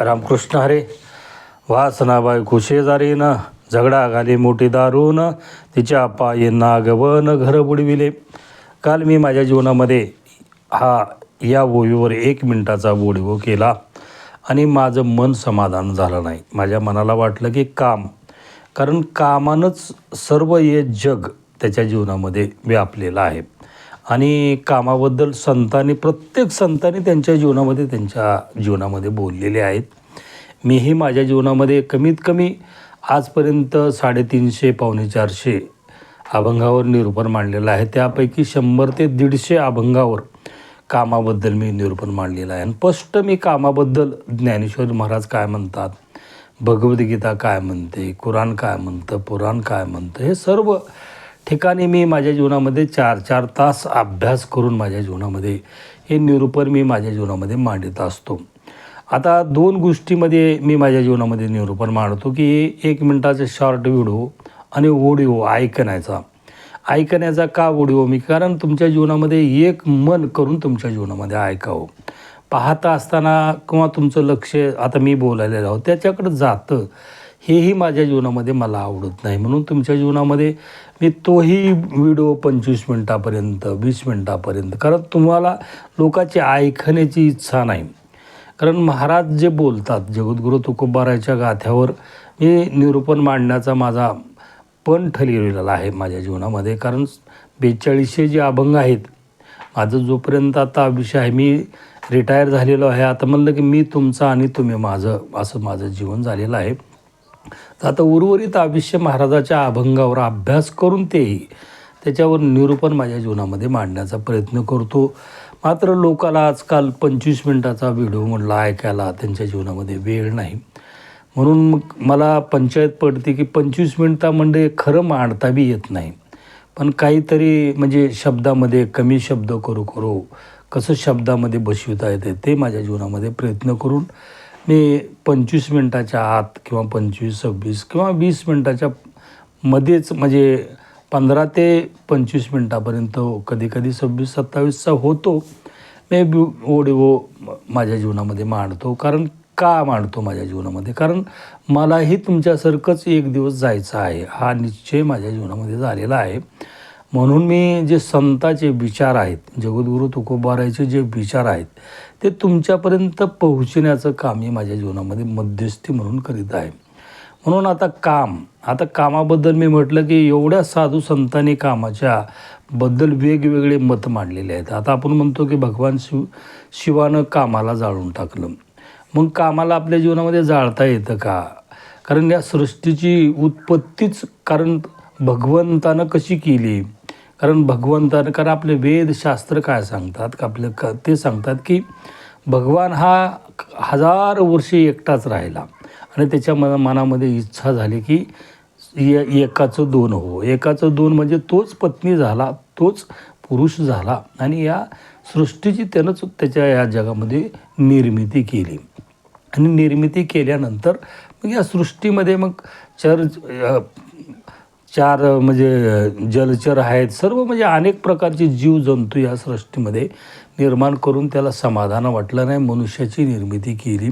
रामकृष्ण हरे। वासनाबाई कुशेजारीन झगडा घाली मोठी दारून तिच्या पायी नागवन घर बुडविले. काल मी माझ्या जीवनामध्ये हा या ओवीवर एक मिनटाचा बोडिओ केला आणि माझं मन समाधान झालं नाही. माझ्या मनाला वाटलं की काम. कारण कामानंच सर्व हे जग त्याच्या जीवनामध्ये व्यापलेलं आहे. आणि कामाबद्दल संतांनी प्रत्येक संतांनी त्यांच्या जीवनामध्ये त्यांच्या जीवनामध्ये बोललेले आहेत. मीही माझ्या जीवनामध्ये कमीत कमी आजपर्यंत साडेतीनशे पावणे चारशे अभंगावर निरूपण मांडलेलं आहे. त्यापैकी शंभर ते दीडशे अभंगावर कामाबद्दल मी निरूपण मांडलेलं आहे. आणि स्पष्ट मी कामाबद्दल ज्ञानेश्वर महाराज काय म्हणतात? भगवद्गीता काय म्हणते? कुराण काय म्हणतं? पुराण काय म्हणतं? हे सर्व ठिकाणी मी माझ्या जीवनामध्ये चार चार तास अभ्यास करून माझ्या जीवनामध्ये हे निरूपण मी माझ्या जीवनामध्ये मांडत असतो. आता दोन गोष्टीमध्ये मी माझ्या जीवनामध्ये निरूपण मांडतो की एक मिनटाचा शॉर्ट व्हिडिओ आणि ओडिओ ऐकण्याचा. ऐकण्याचा का ओडिओ मी कारण तुमच्या जीवनामध्ये एक मन करून तुमच्या जीवनामध्ये ऐकावं. पाहता असताना किंवा तुमचं लक्ष आता मी बोलायला आहोत त्याच्याकडं जातं. हेही माझ्या जीवनामध्ये मला आवडत नाही. म्हणून तुमच्या जीवनामध्ये मी तोही व्हिडिओ पंचवीस मिनटापर्यंत वीस मिनटापर्यंत कारण तुम्हाला लोकांची ऐकण्याची इच्छा नाही. कारण महाराज जे बोलतात जगद्गुरू तुकोबाराच्या गाथ्यावर मी निरूपण मांडण्याचा माझा पण ठरलेला आहे माझ्या जीवनामध्ये. कारण बेचाळीसशे जे अभंग आहेत माझं जोपर्यंत आता विषय आहे मी रिटायर झालेलो आहे. आता म्हणलं की मी तुमचा आणि तुम्ही माझं असं माझं जीवन झालेलं आहे. आता उर्वरित आयुष्य महाराजाच्या अभंगावर अभ्यास करून तेही त्याच्यावर निरूपण माझ्या जीवनामध्ये मांडण्याचा प्रयत्न करतो. मात्र लोकाला आजकाल पंचवीस मिनटाचा व्हिडिओ म्हणला ऐकायला त्यांच्या जीवनामध्ये वेळ नाही. म्हणून मग मला पंचायत पडते की पंचवीस मिनटामध्ये म्हणजे खरं मांडता बी येत नाही. पण काहीतरी म्हणजे शब्दामध्ये कमी शब्द करू करू कसं शब्दामध्ये बसविता येते ते माझ्या जीवनामध्ये प्रयत्न करून मी पंचवीस मिनटाच्या आत किंवा पंचवीस सव्वीस किंवा वीस मिनटाच्या मध्येच म्हणजे पंधरा ते पंचवीस मिनटापर्यंत कधी कधी सव्वीस सत्तावीसचा होतो. मी बी ओडिओ माझ्या जीवनामध्ये मांडतो. कारण का मांडतो माझ्या जीवनामध्ये? कारण मलाही तुमच्यासारखंच एक दिवस जायचं आहे. हा निश्चय माझ्या जीवनामध्ये झालेला आहे. म्हणून मी जे संताचे विचार आहेत जगद्गुरू तुकोबारायचे जे विचार आहेत ते तुमच्यापर्यंत पोहोचण्याचं काम मी माझ्या जीवनामध्ये मध्यस्थी म्हणून करीत आहे. म्हणून आता काम आता कामाबद्दल मी म्हटलं की एवढ्या साधू संतांनी कामाच्या बद्दल वेगवेगळे मत मांडलेले आहेत. आता आपण म्हणतो की भगवान शिव शिवानं कामाला जाळून टाकलं. मग कामाला आपल्या जीवनामध्ये जाळता येतं का? कारण या सृष्टीची उत्पत्तीच कारण भगवंतानं कशी केली? कारण भगवंतानं कारण आपले वेदशास्त्र काय सांगतात? का आपलं क ते सांगतात की भगवान हा हजार वर्षे एकटाच राहिला. आणि त्याच्या मना मनामध्ये इच्छा झाली की एकाचं दोन हो. एकाचं दोन म्हणजे तोच पत्नी झाला तोच पुरुष झाला. आणि या सृष्टीची त्यानंच त्याच्या या जगामध्ये निर्मिती केली. आणि निर्मिती केल्यानंतर मग या सृष्टीमध्ये मग चर चार म्हणजे जलचर आहेत सर्व म्हणजे अनेक प्रकारचे जीवजंतू या सृष्टीमध्ये निर्माण करून त्याला समाधान वाटलं नाही मनुष्याची निर्मिती केली.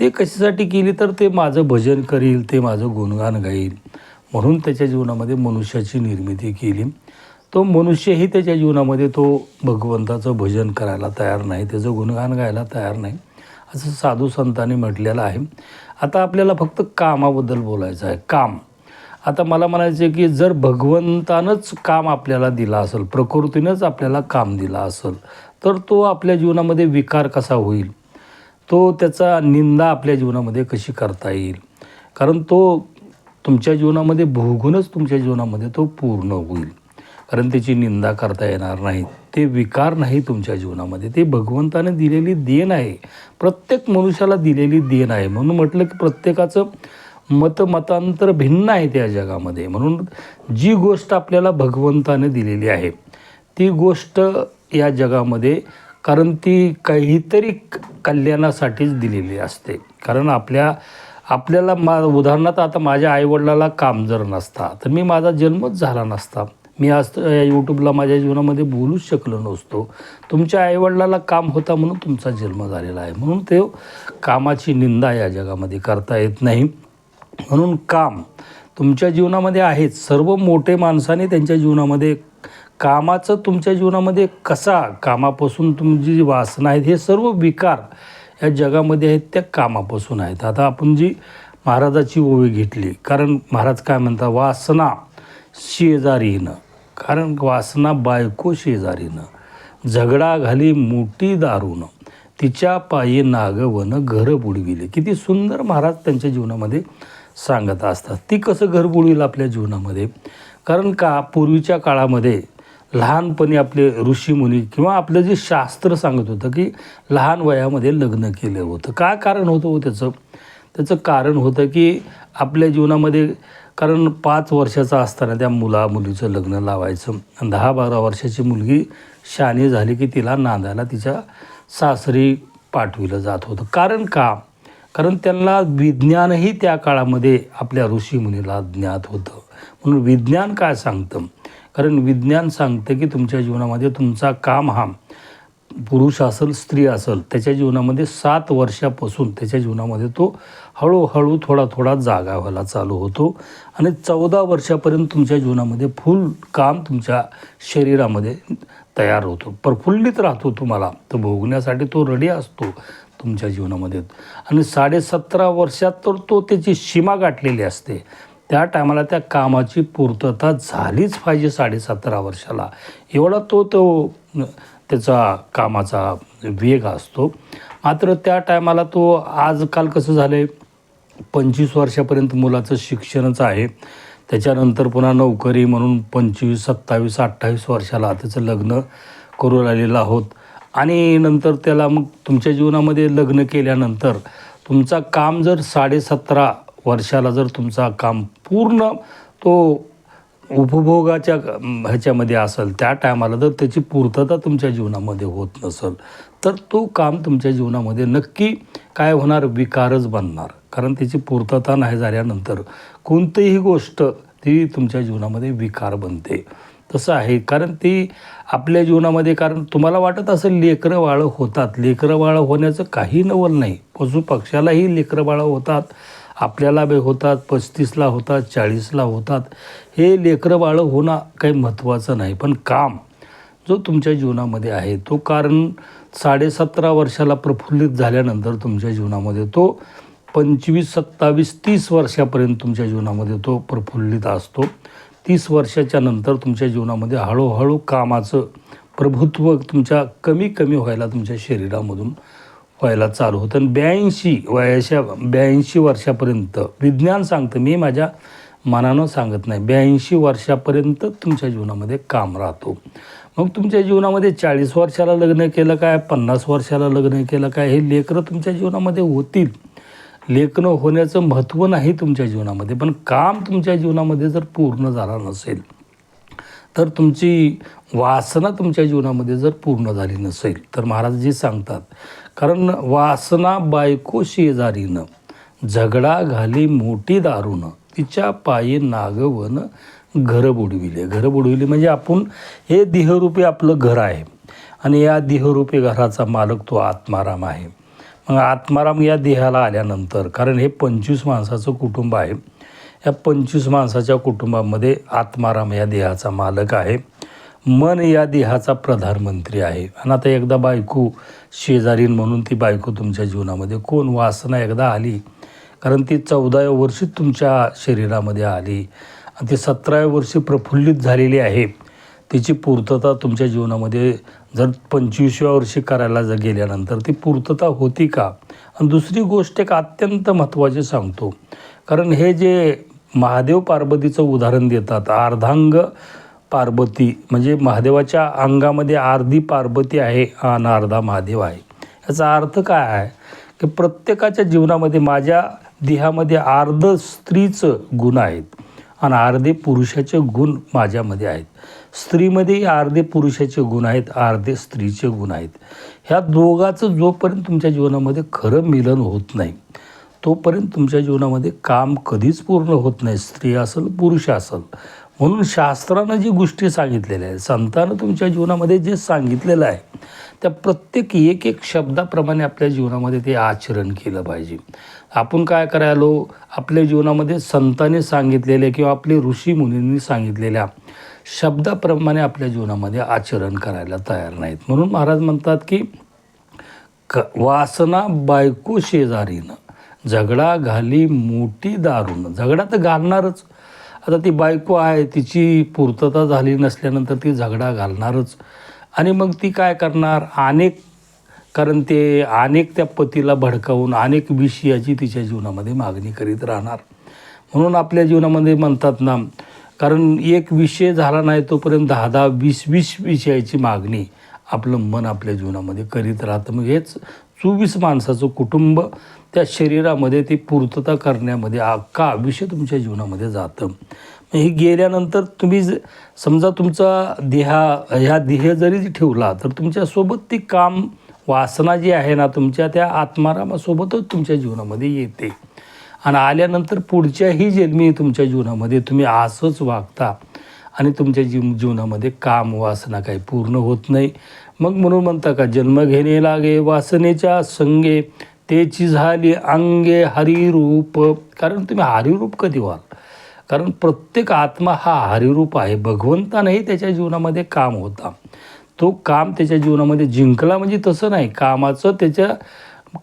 ते कशासाठी केली? तर ते माझं भजन करील ते माझं गुणगान गाईल. म्हणून त्याच्या जीवनामध्ये मनुष्याची निर्मिती केली. तो मनुष्यही त्याच्या जीवनामध्ये तो भगवंताचं भजन करायला तयार नाही त्याचं गुणगान गायला तयार नाही असं साधू संतांनी म्हटलेलं आहे. आता आपल्याला फक्त कामाबद्दल बोलायचं आहे. काम. आता मला म्हणायचं आहे की जर भगवंतानंच काम आपल्याला दिलं असेल प्रकृतीनंच आपल्याला काम दिलं असेल तर तो आपल्या जीवनामध्ये विकार कसा होईल? तो त्याचा निंदा आपल्या जीवनामध्ये कशी करता येईल? कारण तो तुमच्या जीवनामध्ये भोगूनच तुमच्या जीवनामध्ये तो पूर्ण होईल. कारण त्याची निंदा करता येणार नाही. ते विकार नाही तुमच्या जीवनामध्ये. ते भगवंताने दिलेली देण आहे. प्रत्येक मनुष्याला दिलेली देण आहे. म्हणून म्हटलं की प्रत्येकाचं मतमतांतर भिन्न आहेत त्या जगामध्ये. म्हणून जी गोष्ट आपल्याला भगवंताने दिलेली आहे ती गोष्ट या जगामध्ये कारण ती काहीतरी कल्याणासाठीच दिलेली असते. कारण आपल्या आपल्याला मा उदाहरणार्थ आता माझ्या आईवडिलाला काम जर नसता तर मी माझा जन्मच झाला नसता. मी आज या यूट्यूबला माझ्या जीवनामध्ये बोलूच शकलो नसतो. तुमच्या आईवडिलाला काम होता म्हणून तुमचा जन्म झालेला आहे. म्हणून ते कामाची निंदा या जगामध्ये करता येत नाही. म्हणून काम तुमच्या जीवनामध्ये आहेच. सर्व मोठे माणसाने त्यांच्या जीवनामध्ये कामाचं तुमच्या जीवनामध्ये कसा कामापासून तुमची जी वासना आहेत हे सर्व विकार या जगामध्ये आहेत त्या कामापासून आहेत. आता आपण जी महाराजाची ओवी घेतली कारण महाराज काय म्हणतात वासना शेजारीनं कारण वासना बायको शेजारीनं झगडा घाली मोठी दारून तिच्या पायी नागवन घरं बुडविले. किती सुंदर महाराज त्यांच्या जीवनामध्ये सांगत असतात. ती कसं घर बुडवील आपल्या जीवनामध्ये? कारण का पूर्वीच्या काळामध्ये लहानपणी आपले ऋषीमुनी किंवा आपलं जे शास्त्र सांगत होतं की लहान वयामध्ये लग्न केलं होतं. काय कारण होतं हो त्याचं? त्याचं कारण होतं की आपल्या जीवनामध्ये कारण पाच वर्षाचा असताना त्या मुला मुलीचं लग्न लावायचं. आणि दहा बारा वर्षाची मुलगी शानी झाली की तिला नांदायला तिच्या सासरी पाठविलं जात होतं. कारण का? कारण त्यांना विज्ञानही त्या काळामध्ये आपल्या ऋषीमुनीला ज्ञात होतं. म्हणून विज्ञान काय सांगतं? कारण विज्ञान सांगतं की तुमच्या जीवनामध्ये तुमचा काम हा पुरुष असेल स्त्री असेल त्याच्या जीवनामध्ये सात वर्षापासून त्याच्या जीवनामध्ये तो हळूहळू थोडा थोडा जागा व्हायला चालू होतो. आणि चौदा वर्षापर्यंत तुमच्या जीवनामध्ये फुल काम तुमच्या शरीरामध्ये तयार होतो. प्रफुल्लित राहतो तुम्हाला. तो भोगण्यासाठी तो रेडी असतो. तुमच्या जीवनामध्ये. आणि साडेसतरा वर्षात तर तो त्याची सीमा गाठलेली असते. त्या टायमाला त्या कामाची पूर्तता झालीच पाहिजे साडेसतरा वर्षाला. एवढा तो तो त्याचा कामाचा वेग असतो. मात्र त्या टायमाला तो आजकाल कसं झालं आहे पंचवीस वर्षापर्यंत मुलाचं शिक्षणच आहे. त्याच्यानंतर पुन्हा नोकरी म्हणून पंचवीस सत्तावीस अठ्ठावीस वर्षाला त्याचं लग्न करू राहिलेलं आहोत. आणि नंतर त्याला मग तुमच्या जीवनामध्ये लग्न केल्यानंतर तुमचा काम जर साडेसतरा वर्षाला जर तुमचा काम पूर्ण तो उपभोगाच्या ह्याच्यामध्ये असेल त्या टायमाला जर त्याची पूर्तता तुमच्या जीवनामध्ये होत नसेल. तर तो काम तुमच्या जीवनामध्ये नक्की काय होणार? विकारच बनणार. कारण त्याची पूर्तता नाही झाल्यानंतर कोणतीही गोष्ट ती तुमच्या जीवनामध्ये विकार बनते. तसं आहे. कारण ती आपल्या जीवनामध्ये कारण तुम्हाला वाटत असं लेकरं बाळं होतात. लेकरं बाळं होण्याचं काही नवल नाही. पशु पक्ष्यालाही लेकरं बाळं होतात. आपल्याला बे होतात पस्तीसला होतात चाळीसला होतात. हे लेकरं बाळं होणं काही महत्त्वाचं नाही. पण काम जो तुमच्या जीवनामध्ये आहे तो कारण साडेसतरा वर्षाला प्रफुल्लित झाल्यानंतर तुमच्या जीवनामध्ये तो पंचवीस सत्तावीस तीस वर्षापर्यंत तुमच्या जीवनामध्ये तो प्रफुल्लित असतो. तीस वर्षाच्या नंतर तुमच्या जीवनामध्ये हळूहळू कामाचं प्रभुत्व तुमच्या कमी कमी व्हायला तुमच्या शरीरामधून व्हायला चालू होतं. आणि ब्याऐंशी वयाच्या ब्याऐंशी वर्षापर्यंत विज्ञान सांगतं मी माझ्या मनानं सांगत नाही. ब्याऐंशी वर्षापर्यंत तुमच्या जीवनामध्ये काम राहतो. मग तुमच्या जीवनामध्ये चाळीस वर्षाला लग्न केलं काय पन्नास वर्षाला लग्न केलं काय हे लेकरं तुमच्या जीवनामध्ये होतील. लेखनं होण्याचं महत्त्व नाही तुमच्या जीवनामध्ये पण काम तुमच्या जीवनामध्ये जर पूर्ण झालं नसेल तर तुमची वासना तुमच्या जीवनामध्ये जर पूर्ण झाली नसेल तर महाराजजी सांगतात कारण वासना बायको शेजारीनं झगडा घाली मोठी दारून तिच्या पायी नागवन घर बुडविले. घर बुडविले म्हणजे आपण हे देहरूपी आपलं घर आहे. आणि या देहरूपी घराचा मालक तो आत्माराम आहे. मग आत्माराम या देहाला आल्यानंतर कारण हे पंचवीस माणसाचं कुटुंब आहे या पंचवीस माणसाच्या कुटुंबामध्ये आत्माराम या देहाचा मालक आहे मन या देहाचा प्रधानमंत्री आहे. आणि आता एकदा बायको शेजारीन म्हणून ती बायको तुमच्या जीवनामध्ये कोण? वासना एकदा आली कारण ती चौदाव्या वर्षी तुमच्या शरीरामध्ये आली. आणि ती सतराव्या वर्षी प्रफुल्लित झालेली आहे. तिची पूर्तता तुमच्या जीवनामध्ये जर पंचवीसव्या वर्षी करायला जर गेल्यानंतर ती पूर्तता होती का? आणि दुसरी गोष्ट एक अत्यंत महत्त्वाची सांगतो. कारण हे जे महादेव पार्वतीचं उदाहरण देतात अर्धांग पार्वती म्हणजे महादेवाच्या अंगामध्ये अर्धी पार्वती आहे आणि अर्धा महादेव आहे. याचा अर्थ काय आहे? की प्रत्येकाच्या जीवनामध्ये माझ्या देहामध्ये अर्ध स्त्रीचं गुण आहेत आणि अर्धे पुरुषाचे गुण माझ्यामध्ये आहेत. स्त्रीमध्ये अर्धे पुरुषाचे गुण आहेत अर्धे स्त्रीचे गुण आहेत. ह्या दोघाचं जोपर्यंत तुमच्या जीवनामध्ये खरं मिलन होत नाही तोपर्यंत तुमच्या जीवनामध्ये काम कधीच पूर्ण होत नाही स्त्री असेल पुरुष असेल. म्हणून शास्त्रानं जी गोष्टी सांगितलेल्या आहेत संतानं तुमच्या जीवनामध्ये जे सांगितलेलं आहे त्या प्रत्येक एक एक शब्दाप्रमाणे आपल्या जीवनामध्ये ते आचरण केलं पाहिजे. आपण काय करायलो? आपल्या जीवनामध्ये संतांनी सांगितलेले किंवा आपले ऋषी मुनींनी सांगितलेल्या शब्दाप्रमाणे आपल्या जीवनामध्ये आचरण करायला तयार नाहीत. म्हणून महाराज म्हणतात की क वासना बायको शेजारीनं झगडा घाली मोठी दारून. झगडा तर घालणारच. आता ती बायको आहे तिची पूर्तता झाली नसल्यानंतर ती झगडा घालणारच. आणि मग ती काय करणार? अनेक कारण ते अनेक त्या पतीला भडकावून अनेक विषयाची तिच्या जीवनामध्ये मागणी करीत राहणार. म्हणून आपल्या जीवनामध्ये म्हणतात ना कारण एक विषय झाला नाही तोपर्यंत दहा दहा वीस वीस विषयाची मागणी आपलं मन आपल्या जीवनामध्ये करीत राहतं. मग हेच चोवीस माणसाचं कुटुंब त्या शरीरामध्ये ती पूर्तता करण्यामध्ये अख्खा आयुष्य तुमच्या जीवनामध्ये जातं. हे गेल्यानंतर तुम्ही ज- समजा तुमचा देहा ह्या देह जरी ठेवला तर तुमच्यासोबत ती काम वासना जी आहे ना तुमच्या त्या आत्मारामासोबतच तुमच्या जीवनामध्ये येते. आणि आल्यानंतर पुढच्याही जन्मी तुमच्या जीवनामध्ये तुम्ही असंच वागता. आणि तुमच्या जीव जीवनामध्ये काम वासना काही पूर्ण होत नाही. मग म्हणून म्हणता का जन्म घेणे लागे वासनेच्या संगे तेची झाली अंगे हरिरूप. कारण तुम्ही हरिरूप कधी व्हाल? कारण प्रत्येक आत्मा हा हरिरूप आहे. भगवंतानंही त्याच्या जीवनामध्ये काम होता. तो काम त्याच्या जीवनामध्ये जिंकला म्हणजे तसं नाही. कामाचं त्याच्या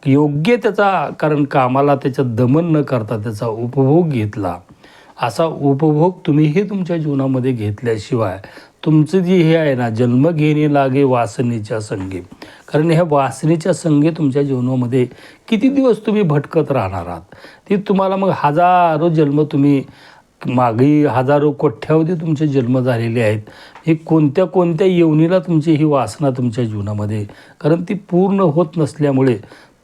योग्य त्याचा कारण कामाला त्याचं दमन न करता त्याचा उपभोग घेतला. असा उपभोग तुम्हीही तुमच्या जीवनामध्ये घेतल्याशिवाय तुमचं जे हे आहे ना जन्म घेणे लागे वासनेच्या संगे. कारण ह्या वासनेच्या संगे तुमच्या जीवनामध्ये किती दिवस तुम्ही भटकत राहणार आहात? ती तुम्हाला मग हजारो जन्म तुम्ही मागे हजारो कोठ्यावधी तुमचे जन्म झालेले आहेत. हे कोणत्या कोणत्या येवणीला तुमची ही वासना तुमच्या जीवनामध्ये? कारण ती पूर्ण होत नसल्यामुळे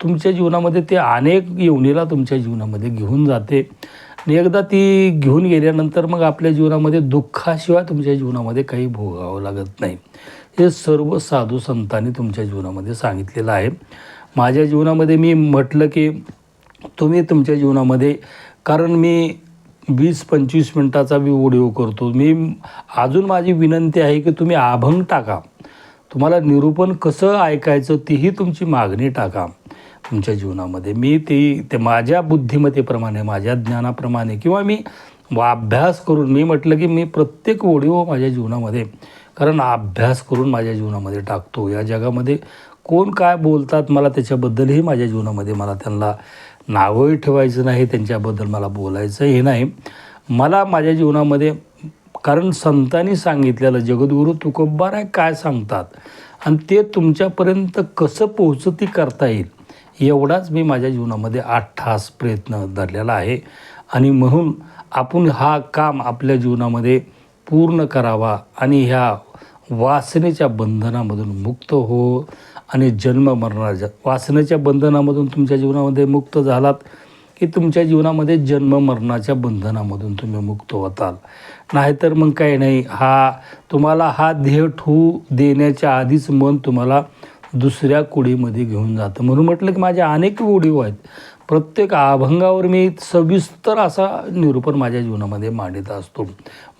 तुमच्या जीवनामध्ये ते अनेक येवणीला तुमच्या जीवनामध्ये घेऊन जाते. आणि एकदा ती घेऊन गेल्यानंतर मग आपल्या जीवनामध्ये दुःखाशिवाय तुमच्या जीवनामध्ये काही भोगावं लागत नाही. हे सर्व साधू संतांनी तुमच्या जीवनामध्ये सांगितलेलं आहे. माझ्या जीवनामध्ये मी म्हटलं की तुम्ही तुमच्या जीवनामध्ये कारण मी वीस पंचवीस मिनटाचा मी ओडिओ करतो. मी अजून माझी विनंती आहे की तुम्ही अभंग टाका. तुम्हाला निरूपण कसं ऐकायचं तीही तुमची मागणी टाका तुमच्या जीवनामध्ये. मी ती ते माझ्या बुद्धिमत्तेप्रमाणे माझ्या ज्ञानाप्रमाणे किंवा मी अभ्यास करून मी म्हटलं की मी प्रत्येक ओडिओ माझ्या जीवनामध्ये कारण अभ्यास करून माझ्या जीवनामध्ये टाकतो. या जगामध्ये कोण काय बोलतात मला त्याच्याबद्दलही माझ्या जीवनामध्ये मला त्यांना नावही ठेवायचं नाही त्यांच्याबद्दल मला बोलायचं हे नाही. मला माझ्या जीवनामध्ये कारण संतांनी सांगितलेलं जगद्गुरू आहे काय सांगतात? आणि ते तुमच्यापर्यंत कसं पोहोचती करता येईल? एवढाच मी माझ्या जीवनामध्ये आठ ठास प्रयत्न धरलेला आहे. आणि म्हणून आपण हा काम आपल्या जीवनामध्ये पूर्ण करावा आणि ह्या वासनेच्या बंधनामधून मुक्त हो. आणि जन्म मरणाच्या वासनेच्या बंधनामधून तुमच्या जीवनामध्ये मुक्त झालात की तुमच्या जीवनामध्ये जन्म मरणाच्या बंधनामधून तुम्ही मुक्त होताल. नाहीतर मग काही नाही हा तुम्हाला हा ध्येय ठू देण्याच्या आधीच मन तुम्हाला दुसऱ्या कुडीमध्ये घेऊन जातं. म्हणून म्हटलं की माझ्या अनेक ओढीव आहेत. प्रत्येक अभंगावर मी सविस्तर असा निरूपण माझ्या जीवनामध्ये मांडत असतो.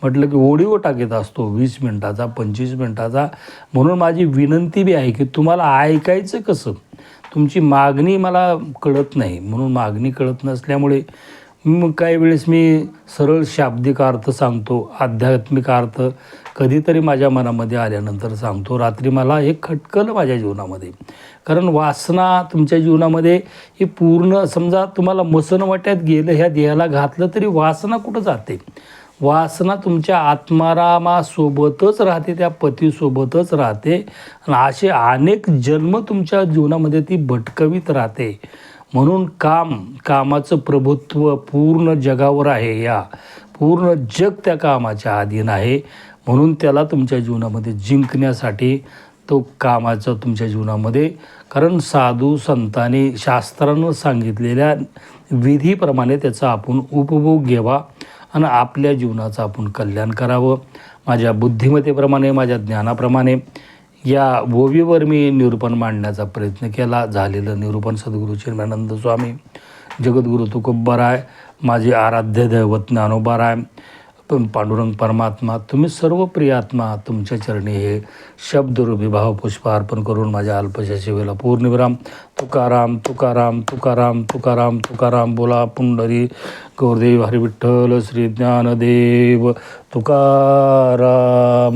म्हटलं की ओडिओ टाकीत असतो वीस मिनटाचा पंचवीस मिनटाचा. म्हणून माझी विनंती बी आहे की तुम्हाला ऐकायचं कसं? तुमची मागणी मला कळत नाही. म्हणून मागणी कळत नसल्यामुळे मग काही वेळेस मी सरळ शाब्दिक अर्थ सांगतो आध्यात्मिक अर्थ कधीतरी माझ्या मनामध्ये आल्यानंतर सांगतो रात्री मला हे खटकलं माझ्या जीवनामध्ये. कारण वासना तुमच्या जीवनामध्ये ही पूर्ण समजा तुम्हाला मसनवाट्यात गेलं ह्या देहाला घातलं तरी वासना कुठं जाते? वासना तुमच्या आत्मारामासोबतच राहते त्या पतीसोबतच राहते. आणि असे अनेक जन्म तुमच्या जीवनामध्ये ती भटकवीत राहते. म्हणून काम कामाचं प्रभुत्व पूर्ण जगावर आहे या. पूर्ण जग त्या कामाच्या अधीन आहे. म्हणून त्याला तुमच्या जीवनामध्ये जिंकण्यासाठी तो कामाचा तुमच्या जीवनामध्ये कारण साधू संतांनी शास्त्रानं सांगितलेल्या विधीप्रमाणे त्याचा आपण उपभोग घ्यावा आणि आपल्या जीवनाचं आपण कल्याण करावं. माझ्या बुद्धिमत्तेप्रमाणे माझ्या ज्ञानाप्रमाणे या ओवीवर मी निरूपण मांडण्याचा प्रयत्न केला. झालेलं निरूपण सद्गुरू चिन्मानंद स्वामी जगद्गुरू तुकोबाराय माझे आराध्य दैवत ज्ञानोबाराय पण पांडुरंग परमात्मा तुम्ही सर्व प्रियात्मा तुमच्या चरणी हे शब्दरूपी भावपुष्प अर्पण करून माझ्या अल्पशा शिवेला पूर्णविराम तुकाराम तुकाराम तुकाराम तुकाराम तुकाराम बोला पुंडरी. गौरदेव हरिविठ्ठल श्री ज्ञानदेव तुकाराम.